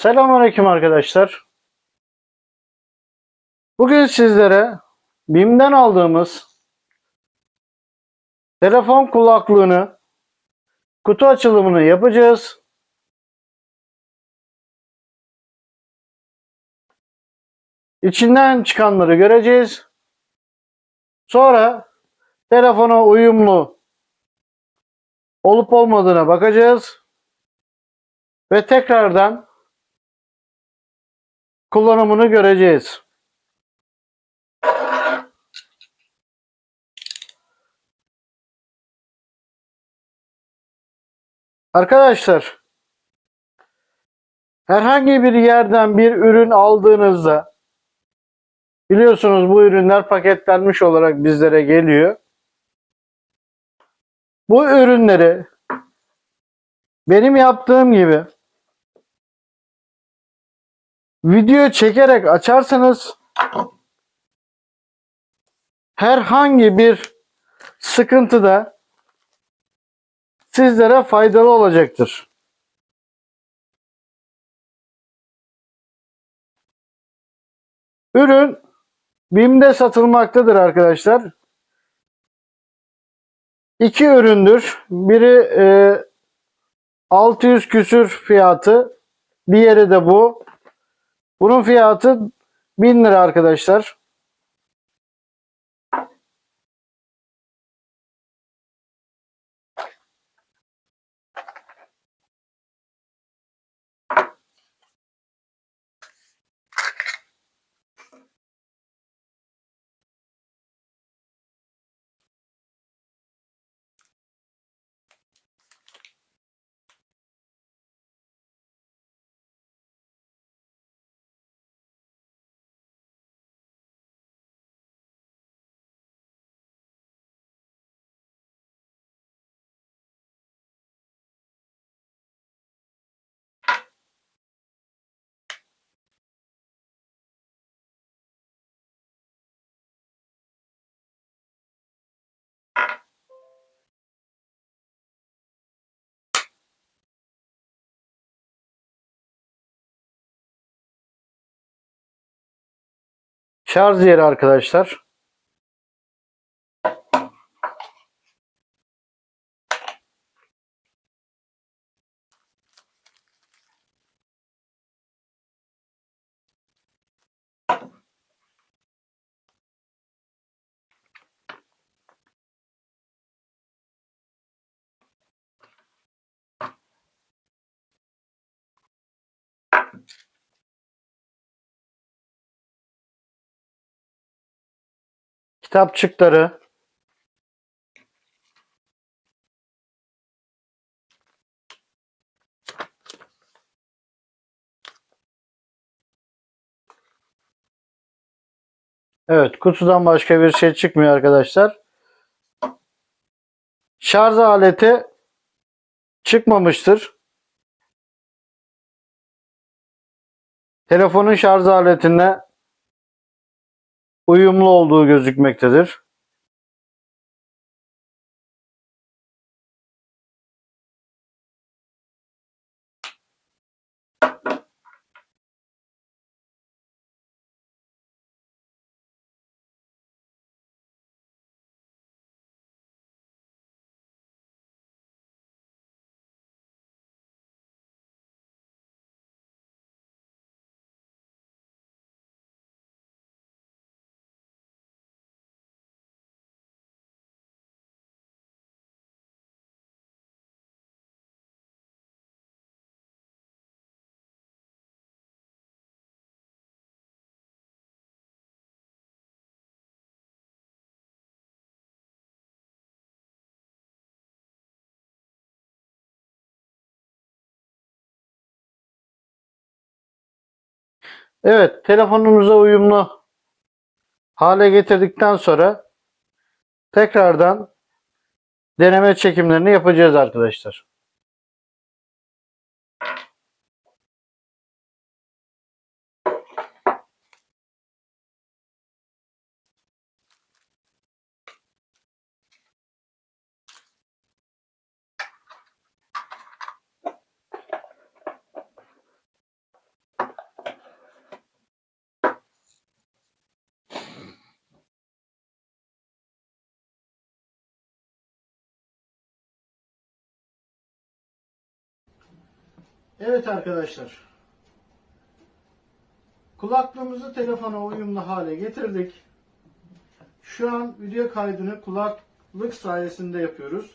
Selamünaleyküm arkadaşlar. Bugün sizlere BİM'den aldığımız telefon kulaklığını kutu açılımını yapacağız. İçinden çıkanları göreceğiz. Sonra telefona uyumlu olup olmadığına bakacağız. Ve tekrardan kullanımını göreceğiz. Arkadaşlar herhangi bir yerden bir ürün aldığınızda biliyorsunuz bu ürünler paketlenmiş olarak bizlere geliyor. Bu ürünleri benim yaptığım gibi video çekerek açarsanız herhangi bir sıkıntıda sizlere faydalı olacaktır. Ürün BİM'de satılmaktadır arkadaşlar. İki üründür. Biri e, 600 küsür fiyatı. Diğeri de bu. Bunun fiyatı 1000 lira arkadaşlar. Şarj yeri arkadaşlar. Kitapçıkları. Evet, kutudan başka bir şey çıkmıyor arkadaşlar. Şarj aleti çıkmamıştır. Telefonun şarj aletine uyumlu olduğu gözükmektedir. Evet, telefonumuza uyumlu hale getirdikten sonra tekrardan deneme çekimlerini yapacağız arkadaşlar. Evet arkadaşlar. Kulaklığımızı telefona uyumlu hale getirdik. Şu an video kaydını kulaklık sayesinde yapıyoruz.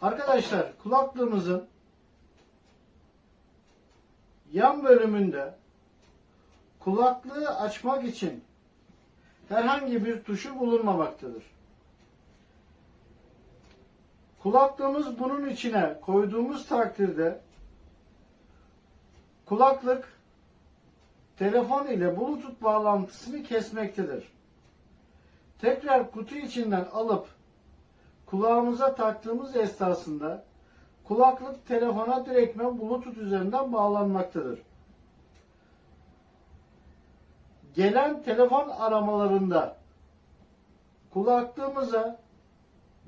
Arkadaşlar kulaklığımızın yan bölümünde kulaklığı açmak için herhangi bir tuşu bulunmamaktadır. Kulaklığımız bunun içine koyduğumuz takdirde kulaklık telefon ile bluetooth bağlantısını kesmektedir. Tekrar kutu içinden alıp kulağımıza taktığımız esnasında kulaklık telefona direktmen bluetooth üzerinden bağlanmaktadır. Gelen telefon aramalarında kulaklığımıza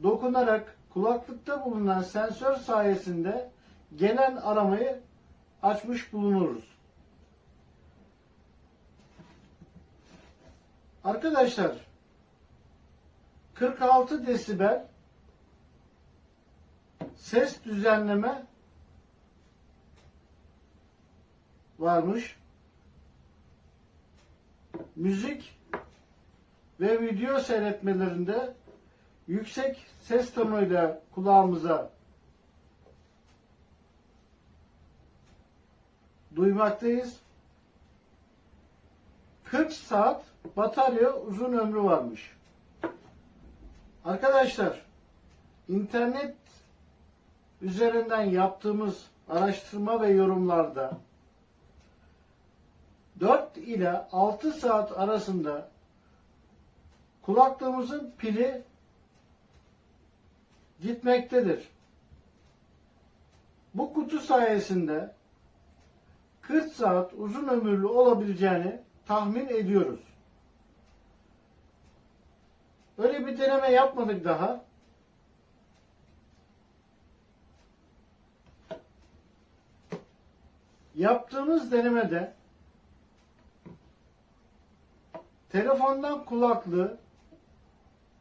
dokunarak kulaklıkta bulunan sensör sayesinde gelen aramayı açmış bulunuruz. Arkadaşlar 46 desibel ses düzenleme varmış. Müzik ve video seyretmelerinde yüksek ses tonuyla kulağımıza duymaktayız. 40 saat batarya uzun ömrü varmış. Arkadaşlar internet üzerinden yaptığımız araştırma ve yorumlarda 4 ile 6 saat arasında kulaklığımızın pili gitmektedir. Bu kutu sayesinde 40 saat uzun ömürlü olabileceğini tahmin ediyoruz. Öyle bir deneme yapmadık daha. Yaptığımız denemede telefondan kulaklığı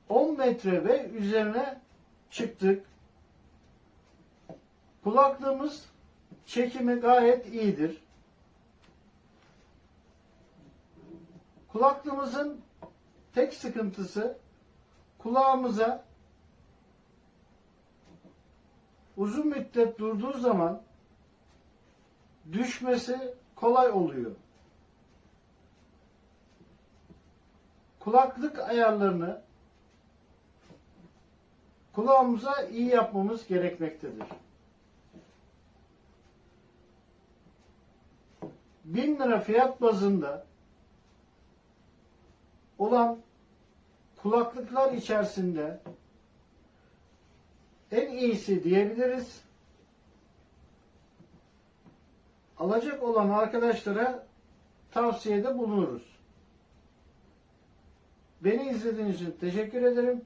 10 metre ve üzerine çıktık. Kulaklığımız çekimi gayet iyidir. Kulaklığımızın tek sıkıntısı kulağımıza uzun müddet durduğu zaman düşmesi kolay oluyor. Kulaklık ayarlarını kulağımıza iyi yapmamız gerekmektedir. 1000 lira fiyat bazında olan kulaklıklar içerisinde en iyisi diyebiliriz. Alacak olan arkadaşlara tavsiyede bulunuruz. Beni izlediğiniz için teşekkür ederim.